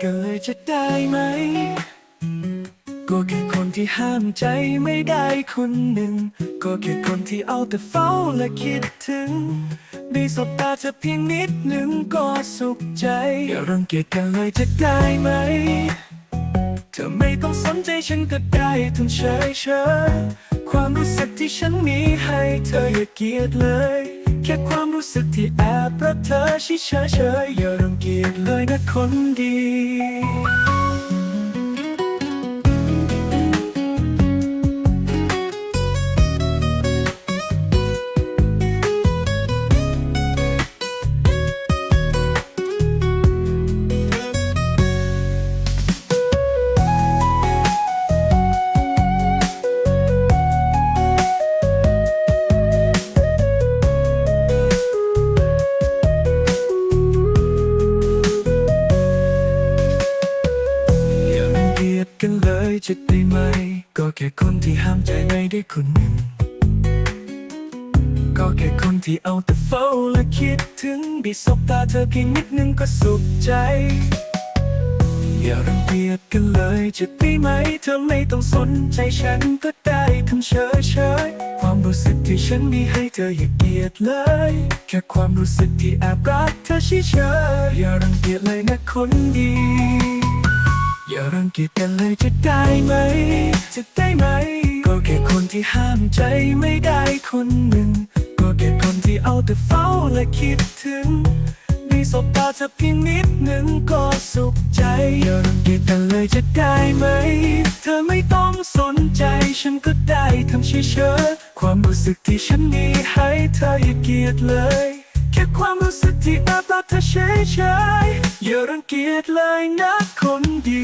เกิดจะได้ไหม ก็แค่คนที่ห้ามใจไม่ได้คนหนึ่ง ก็แค่คนที่เอาแต่เฝ้าและคิดถึงได้สบตาเธอเพียงนิดหนึ่งก็สุขใจ อย่ารังเกียจกันเลยจะได้ไหม เธอไม่ต้องสนใจฉันก็ได้ทำเฉยเฉยความรู้สึกที่ฉันมีให้เธออย่าเกลียดเลย แค่ความรู้สึกที่แอบรักเธอเฉยเฉยเฉยอย่ารังเกียจเลยนะคนดี กันเลยจะได้ไหม ก็แค่คนที่ห้ามใจไม่ได้คนหนึ่ง ก็แค่คนที่เอาแต่เฝ้าและคิดถึงบีสบตาเธอเพียงนิดนึงก็สุขใจ อย่ารังเกียจกันเลยจะได้ไหม เธอไม่ต้องสนใจฉันก็ได้ทำเฉยเฉยความรู้สึกที่ฉันมีให้เธออย่าเกลียดเลย แค่ความรู้สึกที่แอบรักเธอเฉยเฉยอย่ารังเกียจเลยนะคนดี อย่ารังเกียจกันเลยจะได้ไหม จะได้ไหม ก็แค่คนที่ห้ามใจไม่ได้คนหนึ่ง ก็แค่คนที่เอาแต่เฝ้าและคิดถึงได้สบตาเธอเพียงนิดหนึ่งก็สุขใจ อย่ารังเกียจกันเลยจะได้ไหม เธอไม่ต้องสนใจฉันก็ได้ทำเฉยๆความรู้สึกที่ฉันมีให้เธออย่าเกลียดเลย แค่ความรู้สึกที่แอบรักเธอเฉยๆ อย่ารังเกียจเลยนะคนดี